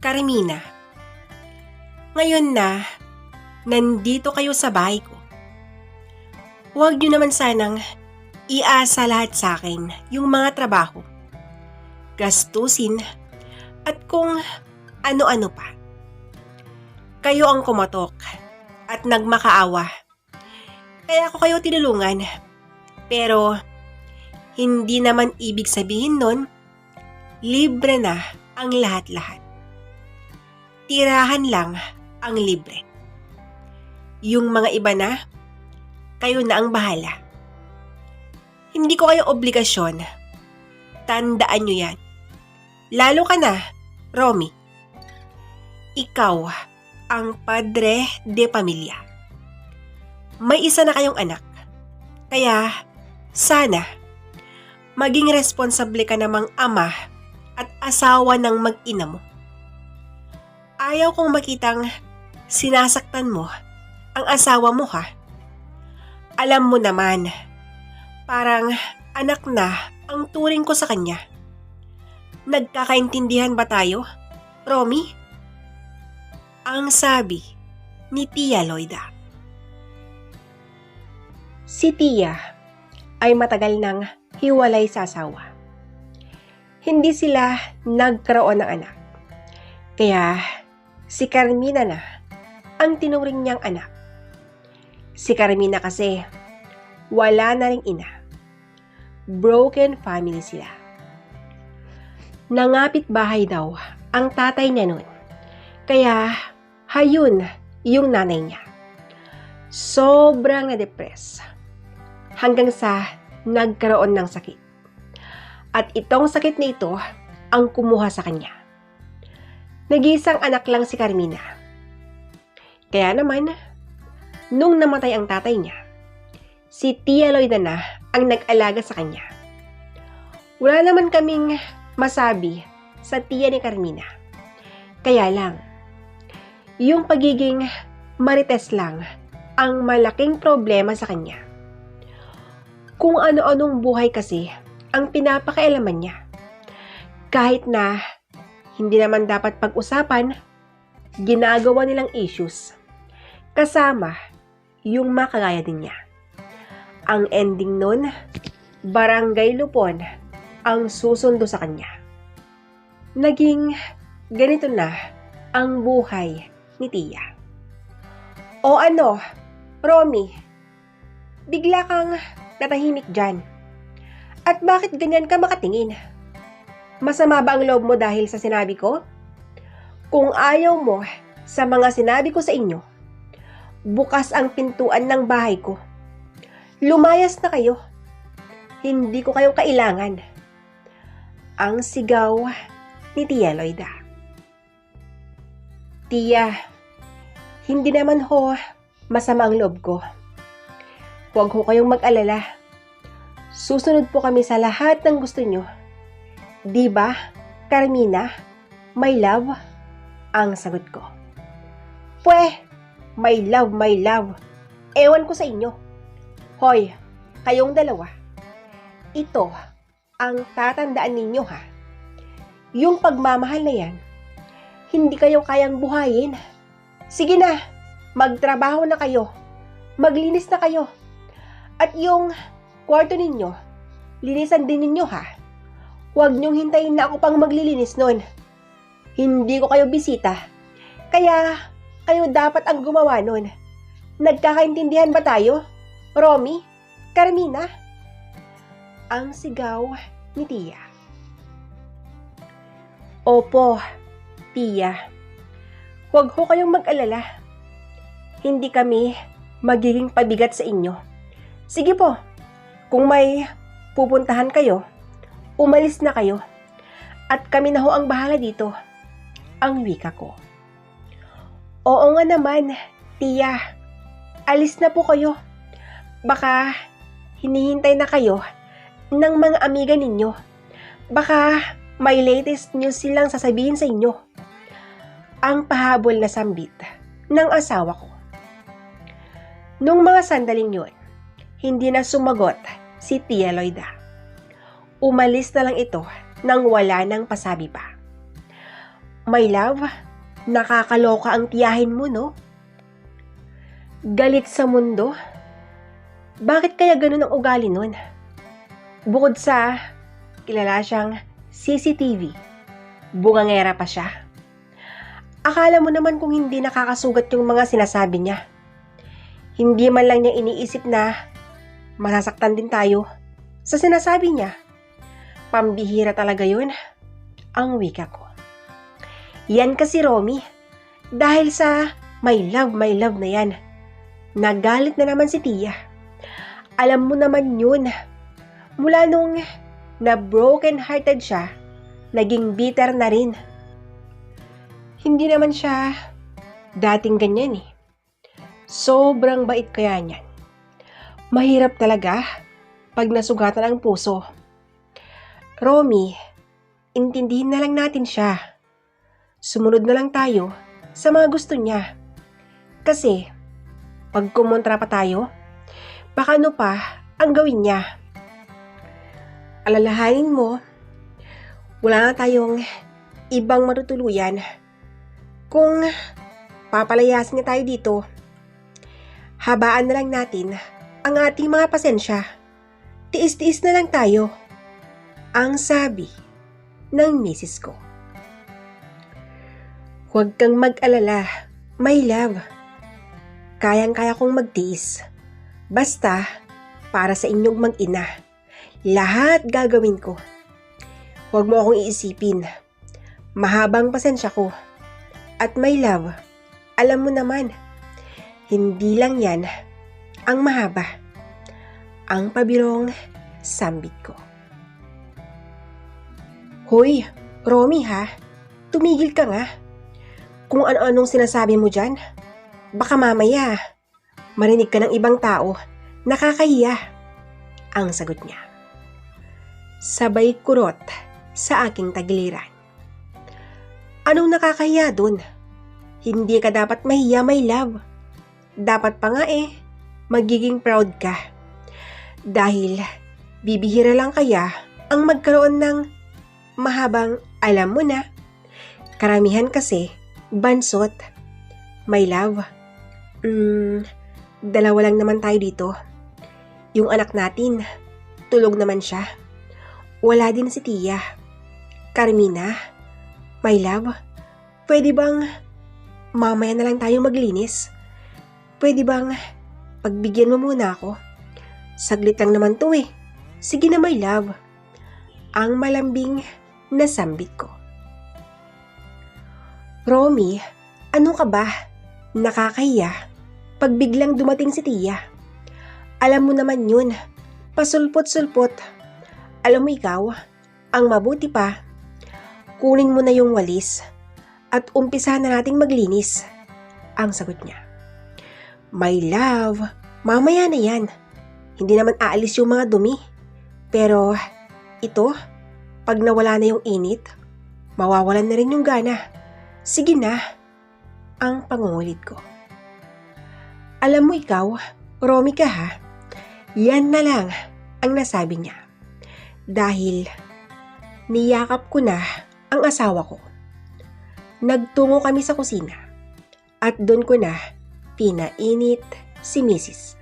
Carmina, ngayon na nandito kayo sa bahay ko, huwag niyo naman sanang iasa lahat sa akin yung mga trabaho, gastusin, at kung ano-ano pa. Kayo ang kumatok at nagmakaawa. Kaya ako kayo tinulungan. Pero, hindi naman ibig sabihin nun, libre na ang lahat-lahat. Tirahan lang ang libre. Yung mga iba na, kayo na ang bahala. Hindi ko kayo obligasyon. Tandaan nyo yan. Lalo ka na, Romy. Ikaw ang padre de pamilya. May isa na kayong anak. Kaya, sana, maging responsable ka namang ama at asawa ng mag-ina mo. Ayaw kong makitang sinasaktan mo ang asawa mo ha. Alam mo naman, parang anak na ang turing ko sa kanya. Nagkakaintindihan ba tayo, Romy? Ang sabi ni Tia Loida. Si Tia ay matagal nang hiwalay sa asawa. Hindi sila nagkaroon ng anak. Kaya si Carmina na ang tinuring niyang anak. Si Carmina kasi wala na ring ina. Broken family sila. Nangapit bahay daw ang tatay niya noon. Kaya hayun yung nanay niya. Sobrang na-depress. Hanggang sa nagkaroon ng sakit. At itong sakit na ito ang kumuha sa kanya. Nag-iisang anak lang si Carmina. Kaya naman, nung namatay ang tatay niya, si Tia Loida na ang nag-alaga sa kanya. Wala naman kaming masabi sa tiya ni Carmina. Kaya lang, yung pagiging marites lang ang malaking problema sa kanya. Kung ano-anong buhay kasi ang pinapakailaman niya. Kahit na hindi naman dapat pag-usapan, ginagawa nilang issues. Kasama yung makagaya din niya. Ang ending nun, barangay lupon ang susundo sa kanya. Naging ganito na ang buhay ni Tia. O ano, Romy, bigla kang natahimik dyan. At bakit ganyan ka makatingin? Masama ba ang loob mo dahil sa sinabi ko? Kung ayaw mo sa mga sinabi ko sa inyo, bukas ang pintuan ng bahay ko. Lumayas na kayo. Hindi ko kayong kailangan. Ang sigaw ni Tia Loida. Tia, hindi naman ho masama ang loob ko. Huwag ho kayong mag-alala. Susunod po kami sa lahat ng gusto nyo. Di ba, Carmina? My love? Ang sagot ko. Pwe, my love, my love. Ewan ko sa inyo. Hoy, kayong dalawa. Ito ang tatandaan ninyo ha. Yung pagmamahal na yan, hindi kayo kayang buhayin. Sige na, magtrabaho na kayo. Maglinis na kayo. At yung kwarto ninyo, linisan din ninyo ha. Huwag niyong hintayin na ako pang maglilinis nun. Hindi ko kayo bisita. Kaya, kayo dapat ang gumawa nun. Nagkakaintindihan ba tayo? Romy? Carmina? Ang sigaw ni Tia. Opo, Tia. Huwag ho kayong mag-alala. Hindi kami magiging pabigat sa inyo. Sige po, kung may pupuntahan kayo, umalis na kayo. At kami na ho ang bahala dito. Ang wika ko. Oo nga naman, Tia. Alis na po kayo. Baka hinihintay na kayo ng mga amiga ninyo. Baka may latest news silang sasabihin sa inyo. Ang pahabol na sambit ng asawa ko. Nung mga sandaling yun, hindi na sumagot si Tia Loida. Umalis na lang ito nang wala nang pasabi pa. My love, nakakaloka ang tiyahin mo, no? Galit sa mundo? Bakit kaya ganun ang ugali nun? Bukod sa kilala siyang CCTV, bungangera pa siya. Akala mo naman kung hindi nakakasugat yung mga sinasabi niya. Hindi man lang niya iniisip na masasaktan din tayo sa sinasabi niya. Pambihira talaga yun ang wika ko. Yan kasi Romy, dahil sa my love, my love na yan, nagalit na naman si Tia. Alam mo naman yun, mula nung na broken hearted siya, naging bitter na rin. Hindi naman siya dating ganyan eh. Sobrang bait kaya niyan. Mahirap talaga pag nasugatan ang puso. Romy, intindihin na lang natin siya. Sumunod na lang tayo sa mga gusto niya. Kasi, pag kumontra pa tayo, baka ano pa ang gawin niya. Alalahanin mo, wala na tayong ibang matutuluyan kung papalayasin niya tayo dito. Habaan na lang natin ang ating mga pasensya. Tiis-tiis na lang tayo. Ang sabi ng misis ko. Huwag kang mag-alala, my love. Kayang-kaya kong magtiis. Basta, para sa inyong mag-ina. Lahat gagawin ko. Huwag mo akong iisipin. Mahabang pasensya ko. At my love, alam mo naman, hindi lang yan ang mahaba. Ang pabirong sambit ko. Hoy, Romy ha, tumigil ka nga. Kung ano-anong sinasabi mo dyan, baka mamaya marinig ka ng ibang tao, nakakahiya. Ang sagot niya. Sabay kurot sa aking tagiliran. Anong nakakahiya dun? Hindi ka dapat mahiya, my love. Dapat pa nga eh, magiging proud ka. Dahil bibihira lang kaya ang magkaroon ng mahabang alam mo na. Karamihan kasi, bansot. My love, mm, dalawa lang naman tayo dito. Yung anak natin, tulog naman siya. Wala din si Tia. Carmina, my love, pwede bang mamaya na lang tayo maglinis? Pwede bang pagbigyan mo muna ako? Saglit lang naman to eh. Sige na my love. Ang malambing na sambit ko. Romy, ano ka ba? Nakakahiya pag biglang dumating si Tia. Alam mo naman yun, pasulpot-sulpot. Alam mo ikaw, ang mabuti pa, kunin mo na yung walis at umpisa na nating maglinis. Ang sagot niya. My love, mamaya na yan. Hindi naman aalis yung mga dumi. Pero, ito, pag nawala na yung init, mawawalan na rin yung gana. Sige na, ang pangungulit ko. Alam mo ikaw, Romy ka ha, yan na lang ang nasabi niya. Dahil niyakap ko na ang asawa ko. Nagtungo kami sa kusina at doon ko na pinainit si Mrs.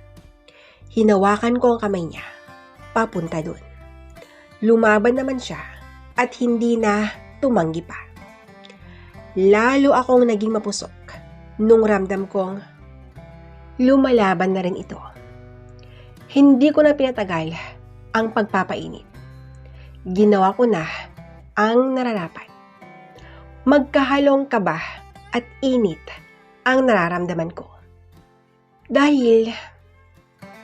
Hinawakan ko ang kamay niya, papunta doon. Lumaban naman siya at hindi na tumanggi pa. Lalo akong naging mapusok nung ramdam kong lumalaban na rin ito. Hindi ko na pinatagal ang pagpapainit. Ginawa ko na ang nararapat. Magkahalong kaba at init ang nararamdaman ko. Dahil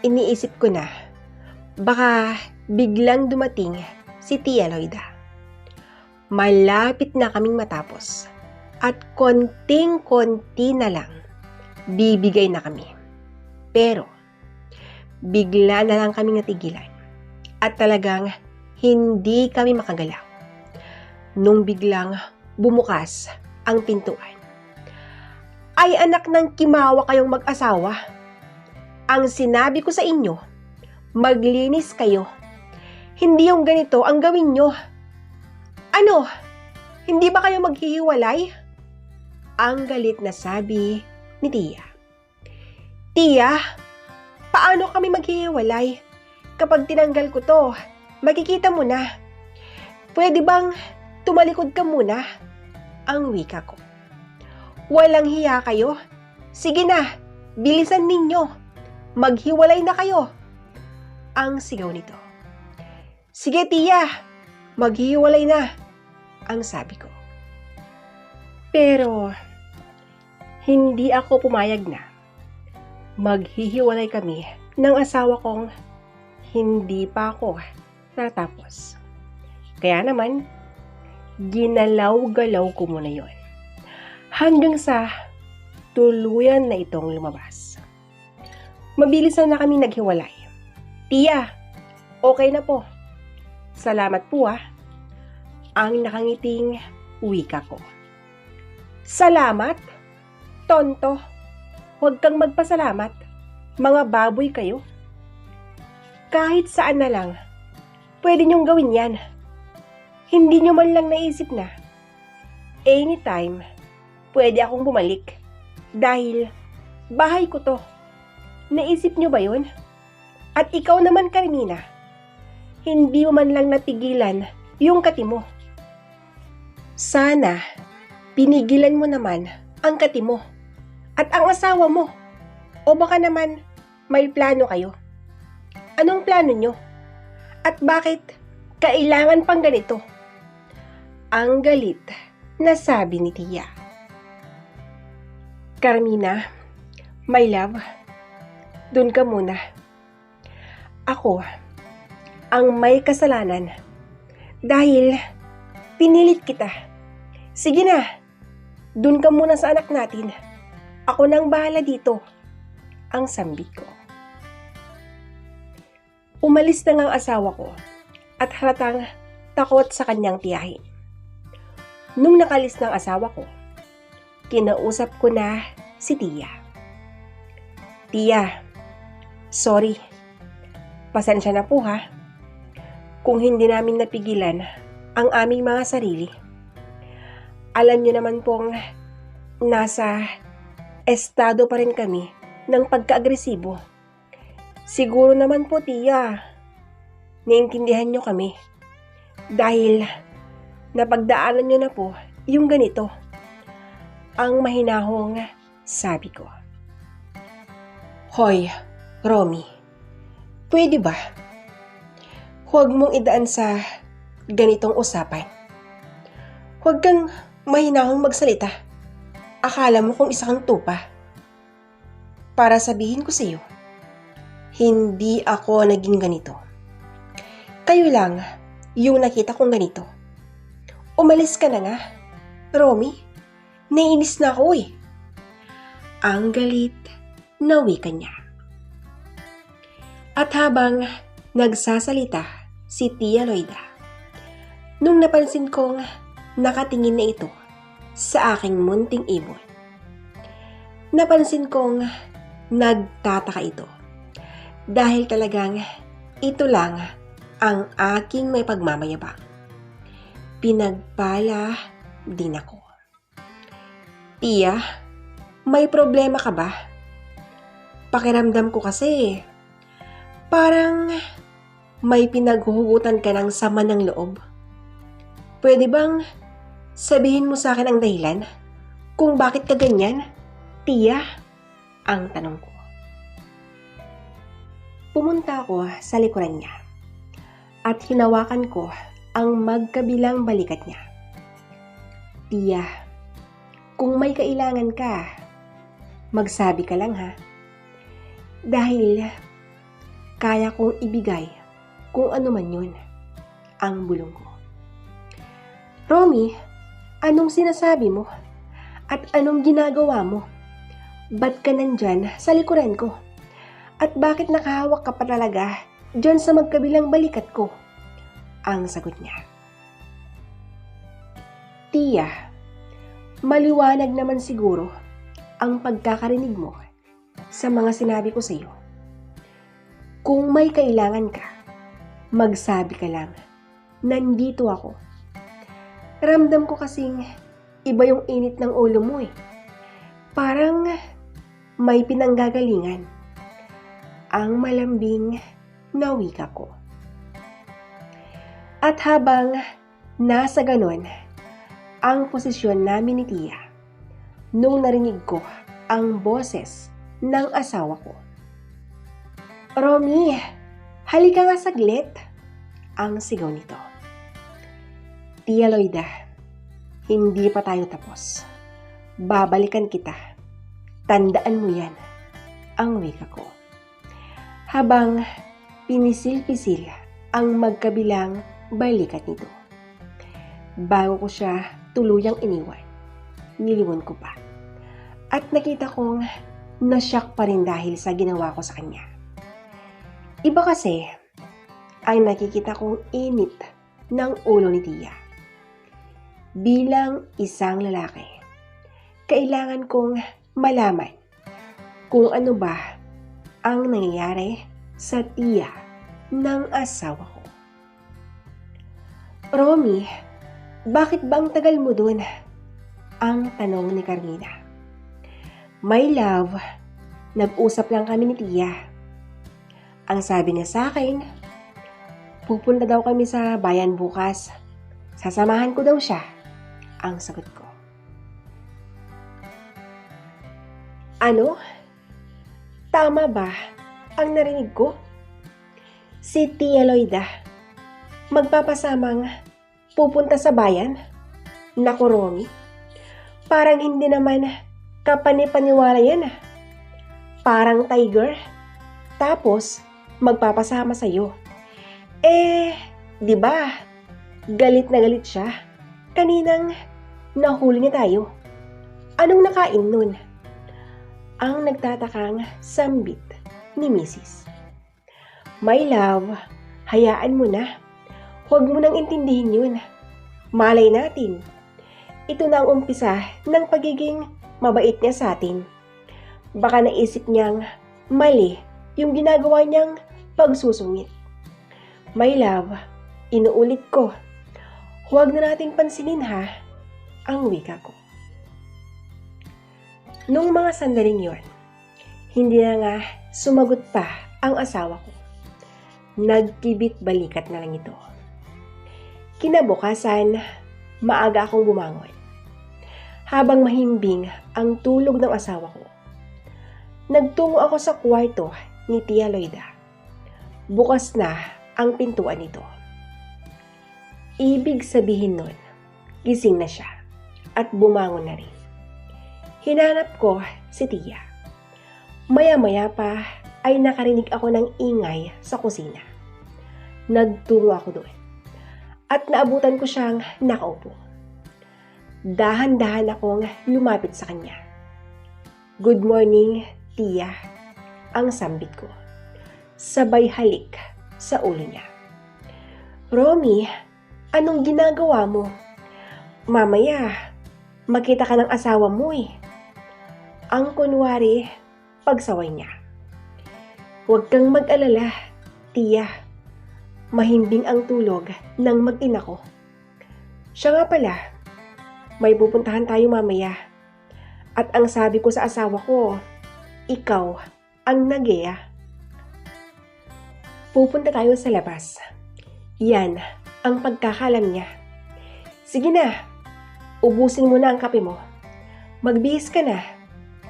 iniisip ko na baka biglang dumating si Tia Loida. Malapit na kaming matapos at konting-konti na lang bibigay na kami. Pero bigla na lang kaming natigilan at talagang hindi kami makagalaw. Nung biglang bumukas ang pintuan. Ay anak ng kimawa kayong mag-asawa. Ang sinabi ko sa inyo, maglinis kayo. Hindi yung ganito ang gawin nyo. Ano? Hindi ba kayo maghihiwalay? Ang galit na sabi ni Tia. Tia, paano kami maghihiwalay? Kapag tinanggal ko to, makikita mo na. Pwede bang tumalikod ka muna? Ang wika ko. Walang hiya kayo? Sige na, bilisan ninyo. Maghiwalay na kayo. Ang sigaw nito. Sige tiya, maghihiwalay na. Ang sabi ko. Pero, hindi ako pumayag na. Maghihiwalay kami ng asawa kong hindi pa ako natapos. Kaya naman, ginalaw-galaw ko muna yon. Hanggang sa tuluyan na itong lumabas. Mabilisan na kami naghiwalay. Tiya, okay na po. Salamat po ah. Ang nakangiting wika ko. Salamat? Tonto. Huwag kang magpasalamat. Mga baboy kayo. Kahit saan na lang, pwede niyong gawin yan. Hindi niyo man lang naisip na. Anytime, pwede akong bumalik. Dahil, bahay ko to. Naisip niyo ba yun? At ikaw naman, Carmina, hindi mo man lang napigilan yung kati mo. Sana, pinigilan mo naman ang kati mo at ang asawa mo. O baka naman, may plano kayo. Anong plano nyo? At bakit kailangan pang ganito? Ang galit na sabi ni Tia. Carmina, my love, dun ka muna. Ako, ang may kasalanan dahil pinilit kita. Sige na, dun ka muna sa anak natin. Ako nang bahala dito. Ang sambit ko. Umalis na nga ang asawa ko at halatang takot sa kanyang tiyahin. Nung nakalis ng asawa ko, kinausap ko na si Tia. Tia, sorry. Pasensya na po ha. Kung hindi namin napigilan ang aming mga sarili. Alam niyo naman pong nasa estado pa rin kami ng pagka-agresibo. Siguro naman po, tiya, naiintindihan nyo kami. Dahil napagdaanan nyo na po yung ganito. Ang mahinahong sabi ko. Hoy, Romy, pwede ba? Huwag mong idaan sa ganitong usapan. Huwag kang mahinahong magsalita. Akala mo kung isa kang tupa. Para sabihin ko sa iyo, hindi ako naging ganito. Kayo lang yung nakita kong ganito. Umalis ka na nga. Romy, nainis na ako eh. Ang galit na wika niya. At habang nagsasalita si Tia Loida, nung napansin kong nakatingin na ito sa aking munting ibon, napansin kong nagtataka ito dahil talagang ito lang ang aking may pagmamayabang. Pinagpala din ako. Tia, may problema ka ba? Pakiramdam ko kasi parang may pinaghuhugutan ka ng sama ng loob. Pwede bang sabihin mo sa akin ang dahilan kung bakit ka ganyan? Tia, ang tanong ko. Pumunta ako sa likuran niya at hinawakan ko ang magkabilang balikat niya. Tia, kung may kailangan ka, magsabi ka lang ha. Dahil kaya kong ibigay kung ano man yun ang bulong ko. Romy, anong sinasabi mo? At anong ginagawa mo? Ba't ka nandyan sa likuran ko? At bakit nakahawak ka pa talaga dyan sa magkabilang balikat ko? Ang sagot niya. Tia, maliwanag naman siguro ang pagkakarinig mo sa mga sinabi ko sa iyo. Kung may kailangan ka, magsabi ka lang. Nandito ako. Ramdam ko kasing iba yung init ng ulo mo eh. Parang may pinanggagalingan. Ang malambing na wika ko. At habang nasa ganon ang posisyon namin ni Tia, nung narinig ko ang boses ng asawa ko. Romy, halika nga saglit, ang sigaw nito. Tia Loida, hindi pa tayo tapos. Babalikan kita. Tandaan mo yan, ang wika ko. Habang pinisil-pisil ang magkabilang balikat nito. Bago ko siya tuluyang iniwan, niliwon ko pa. At nakita kong nasyak pa rin dahil sa ginawa ko sa kanya. Iba kasi ang nakikita kong init ng ulo ni Tia. Bilang isang lalaki, kailangan kong malaman kung ano ba ang nangyayari sa tiya ng asawa ko. Romy, bakit bang tagal mo dun? Ang tanong ni Carmina. My love, nag-usap lang kami ni Tia. Ang sabi niya sa akin, pupunta daw kami sa bayan bukas. Sasamahan ko daw siya. Ang sagot ko. Ano? Tama ba ang narinig ko? Si Tia Loida, magpapasamang pupunta sa bayan? Naku, Romy, parang hindi naman kapanipaniwala yan ah. Parang tiger. Tapos, magpapasama sa'yo. Eh, di ba? Galit na galit siya. Kaninang nahuli niya tayo. Anong nakain nun? Ang nagtatakang sambit ni Mrs. My love, hayaan mo na. Huwag mo nang intindihin yun. Malay natin. Ito na ang umpisa ng pagiging mabait niya sa atin. Baka naisip niyang mali yung ginagawa niyang pagsusungit. My love, inuulit ko. Huwag na nating pansinin ha, ang wika ko. Nung mga sandaling yon, hindi na nga sumagot pa ang asawa ko. Nagkibit balikat na lang ito. Kinabukasan, maaga akong bumangon. Habang mahimbing ang tulog ng asawa ko. Nagtungo ako sa kwarto ni Tia Loida. Bukas na ang pintuan nito. Ibig sabihin nun, gising na siya at bumangon na rin. Hinanap ko si Tia. Maya-maya pa ay nakarinig ako ng ingay sa kusina. Nagtungo ako doon. At naabutan ko siyang nakaupo. Dahan-dahan akong lumapit sa kanya. Good morning, Tia. Ang sambit ko. Sabay halik sa ulo niya. Romy, anong ginagawa mo? Mamaya, makita ka ng asawa mo eh. Ang kunwari, pagsaway niya. Huwag kang mag-alala, tiya. Mahimbing ang tulog ng mag-ina ko. Siya nga pala, may pupuntahan tayo mamaya. At ang sabi ko sa asawa ko, ikaw ang nagyaya. Pupunta tayo sa labas. Yan ang pagkakalam niya. Sige na, ubusin mo na ang kape mo. Magbihis ka na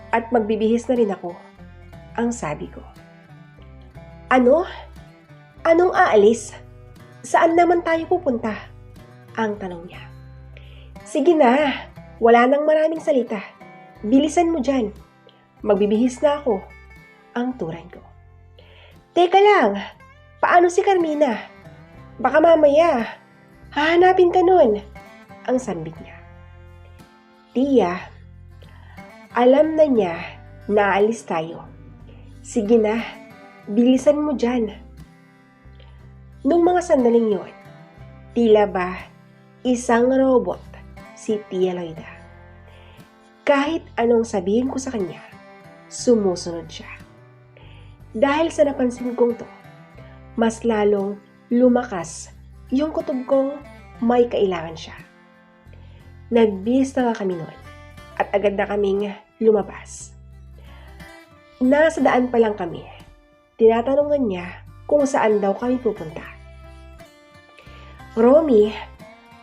at magbibihis na rin ako, ang sabi ko. Ano? Anong aalis? Saan naman tayo pupunta? Ang tanong niya. Sige na, wala nang maraming salita. Bilisan mo dyan. Magbibihis na ako. Ang turan ko. Teka lang, paano si Carmina? Baka mamaya, hahanapin ka nun. Ang sambit niya. Tia, alam na niya na alis tayo. Sige na, bilisan mo dyan. Nung mga sandaling yon, tila ba isang robot si Tia Loida. Kahit anong sabihin ko sa kanya, sumusunod siya. Dahil sa napansin kong to, mas lalong lumakas yung kutob kong may kailangan siya. Nagbihis na kami noon at agad na kaming lumabas. Nasa daan pa lang kami. Tinatanungan niya kung saan daw kami pupunta. Romy,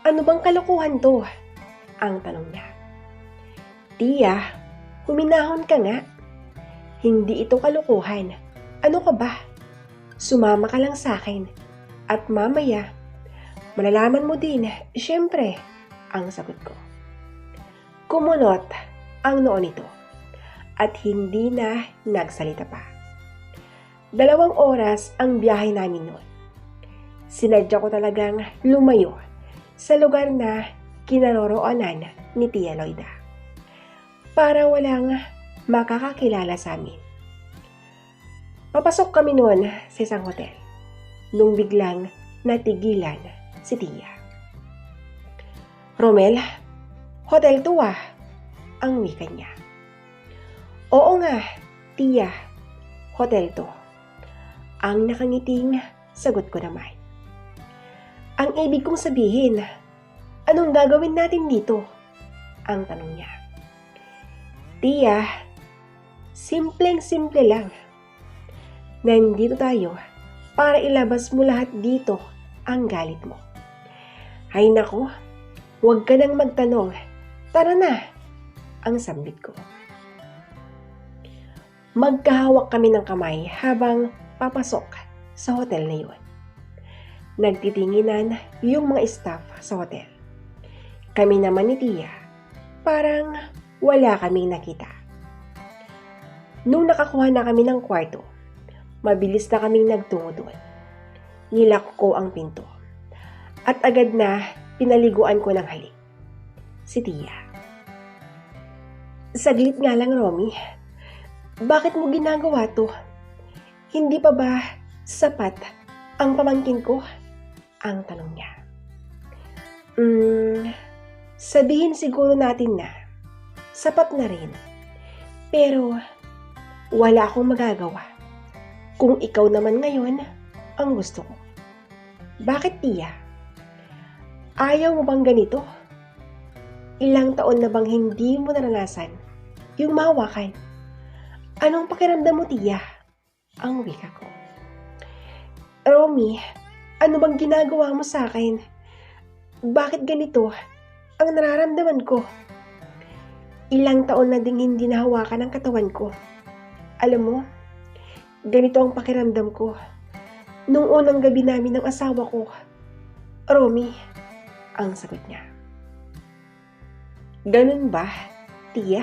ano bang kalokohan to? Ang tanong niya. Tia, huminahon ka nga. Hindi ito kalokohan. Ano ka ba? Sumama ka lang sa akin. At mamaya, malalaman mo din, syempre, ang sagot ko. Kumunot ang noo nito at hindi na nagsalita pa. Dalawang oras ang biyahe namin noon. Sinadya ko talagang lumayo sa lugar na kinaroroonan ni Tia Loida para walang makakakilala sa amin. Papasok kami noon sa isang hotel nung biglang natigilan si Tia. Romel, hotel to ah, ang wika niya. Oo nga, Tia, hotel to. Ang nakangiting sagot ko naman. Ang ibig kong sabihin, anong gagawin natin dito? Ang tanong niya. Tia, simpleng-simple lang. Nandito tayo para ilabas mo lahat dito ang galit mo. Ay nako, huwag ka nang magtanong. Tara na, ang sambit ko. Magkahawak kami ng kamay habang papasok sa hotel na yun. Nagtitinginan yung mga staff sa hotel. Kami naman ni Tia, parang wala kaming nakita. Nung nakakuha na kami ng kwarto, mabilis na kaming nagtungo doon. Nilak ko ang pinto. At agad na pinaliguan ko ng halik. Si Tia. Saglit nga lang, Romy. Bakit mo ginagawa to? Hindi pa ba sapat ang pamangkin ko? Ang tanong niya. Hmm, sabihin siguro natin na sapat na rin. Pero wala akong magagawa. Kung ikaw naman ngayon ang gusto ko. Bakit tiya? Ayaw mo bang ganito? Ilang taon na bang hindi mo naranasan yung mahawakan? Anong pakiramdam mo, tiya? Ang wika ko. Romy, ano bang ginagawa mo sa akin? Bakit ganito ang nararamdaman ko? Ilang taon na ding hindi nahawakan ang katawan ko. Alam mo, ganito ang pakiramdam ko. Nung unang gabi namin ng asawa ko, Romy, ang sagot niya. Ganun ba, tiya?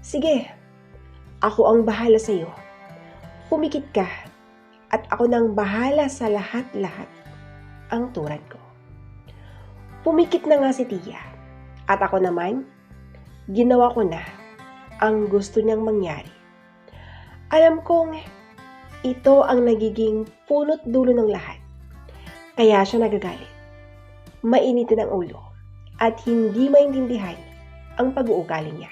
Sige, ako ang bahala sa iyo. Pumikit ka at ako nang bahala sa lahat-lahat ang turad ko. Pumikit na nga si Tia at ako naman, ginawa ko na ang gusto niyang mangyari. Alam kong ito ang nagiging punot dulo ng lahat. Kaya siya nagagalit. Mainitin ang ulo at hindi maintindihan ang pag-uugali niya.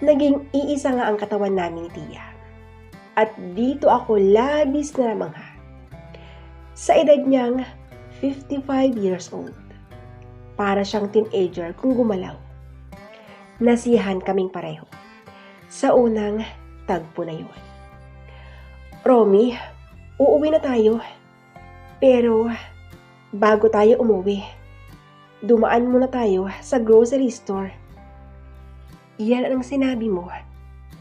Naging iisa nga ang katawan namin ni Tia. At dito ako labis na namangha. Sa edad niyang 55 years old. Para siyang teenager kung gumalaw. Nasihan kaming pareho. Sa unang tagpo na yun. Romy, uuwi na tayo. Pero, bago tayo umuwi, dumaan muna tayo sa grocery store Iyan ang sinabi mo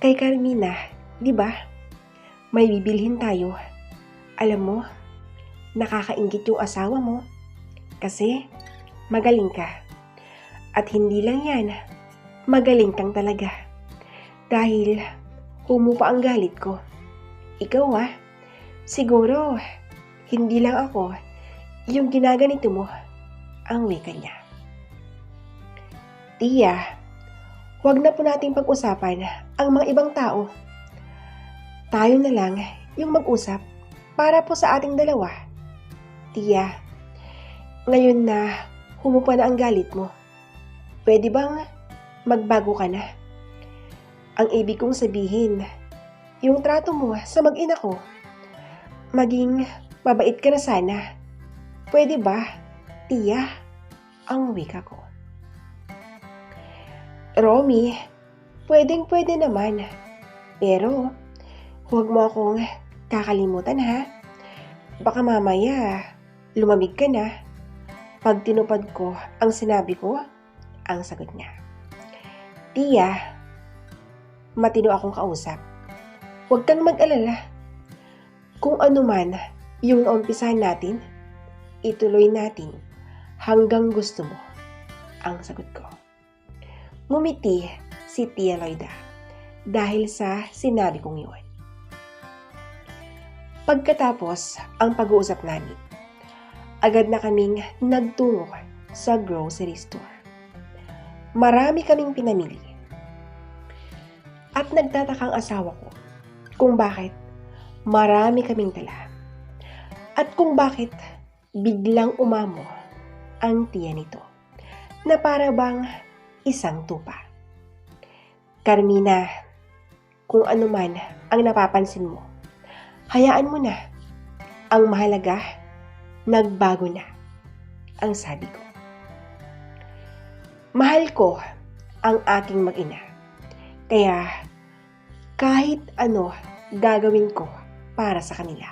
kay Carmina, di ba? May bibilhin tayo. Alam mo, nakakaingit yung asawa mo kasi magaling ka. At hindi lang yan, magaling kang talaga. Dahil humupa ang galit ko. Ikaw ah, siguro hindi lang ako yung ginaganito mo ang wika niya. Tia, Huwag na po nating pag-usapan ang mga ibang tao. Tayo na lang yung mag-usap para po sa ating dalawa. Tia, ngayon na humupa na ang galit mo, pwede bang magbago ka na? Ang ibig kong sabihin, yung trato mo sa mag-ina ko, maging mabait ka na sana. Pwede ba, Tia? ang wika ko. Romy, pwedeng pwede naman. Pero, huwag mo akong kakalimutan ha. Baka mamaya, lumamig ka na. Pag tinupad ko ang sinabi ko, ang sagot niya. Tia, matino akong kausap. Huwag kang mag-alala. Kung ano man yung naumpisahan natin, ituloy natin hanggang gusto mo. Ang sagot ko. Ngumiti si Tia Loida dahil sa sinabi kong yun. Pagkatapos ang pag-uusap namin, agad na kaming nagtungo sa grocery store. Marami kaming pinamili. At nagtatakang asawa ko kung bakit marami kaming dala. At kung bakit biglang umamo ang tiya nito na para bang isang tupa. Carmina, kung ano man ang napapansin mo, hayaan mo na. Ang mahalaga, nagbago na. Ang sabi ko. Mahal ko ang aking mag-ina. Kaya kahit ano gagawin ko para sa kanila.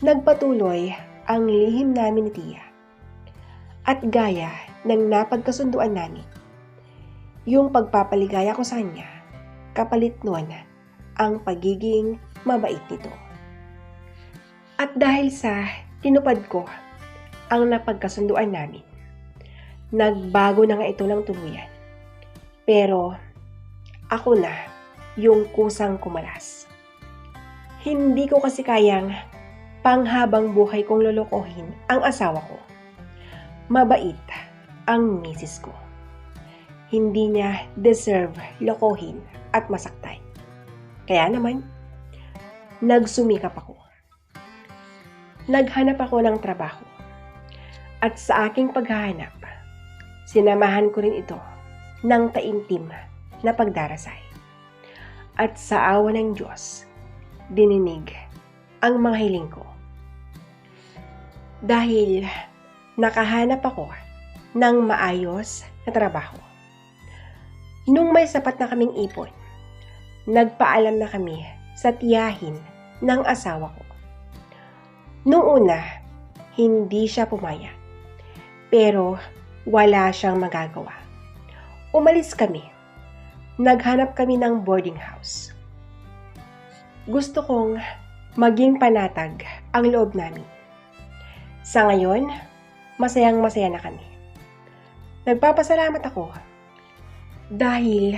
Nagpatuloy ang lihim namin ni Tia. At gaya ng napagkasunduan namin, yung pagpapaligaya ko sa kanya, kapalit nun ang pagiging mabait nito. At dahil sa tinupad ko ang napagkasunduan namin, nagbago na nga ito ng tuluyan. Pero ako na yung kusang kumalas. Hindi ko kasi kayang panghabang buhay kong lolokohin ang asawa ko. Mabait ang misis ko. Hindi niya deserve lokohin at masaktan. Kaya naman, nagsumikap ako. Naghanap ako ng trabaho. At sa aking paghahanap, sinamahan ko rin ito ng taimtim na pagdarasay. At sa awa ng Diyos, dininig ang mga hiling ko. Dahil nakahanap ako ng maayos na trabaho. Nung may sapat na kaming ipon, nagpaalam na kami sa tiyahin ng asawa ko. Noong una, hindi siya pumaya. Pero wala siyang magagawa. Umalis kami. Naghanap kami ng boarding house. Gusto kong maging panatag ang loob namin. Sa ngayon, masayang masaya na kami. Nagpapasalamat ako dahil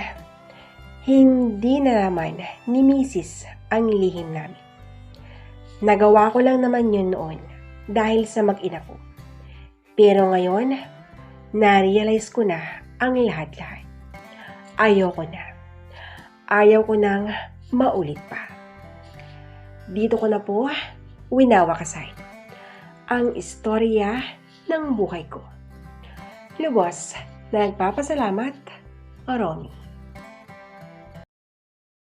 hindi na naman ni Mrs. ang lihim namin. Nagawa ko lang naman yun noon dahil sa mag-ina ko. Pero ngayon, na-realize ko na ang lahat-lahat. Ayoko na. Ayaw ko nang maulit pa. Dito ko na po winawakasay ang istorya ng buhay ko. Lubos na nagpapasalamat, Romy.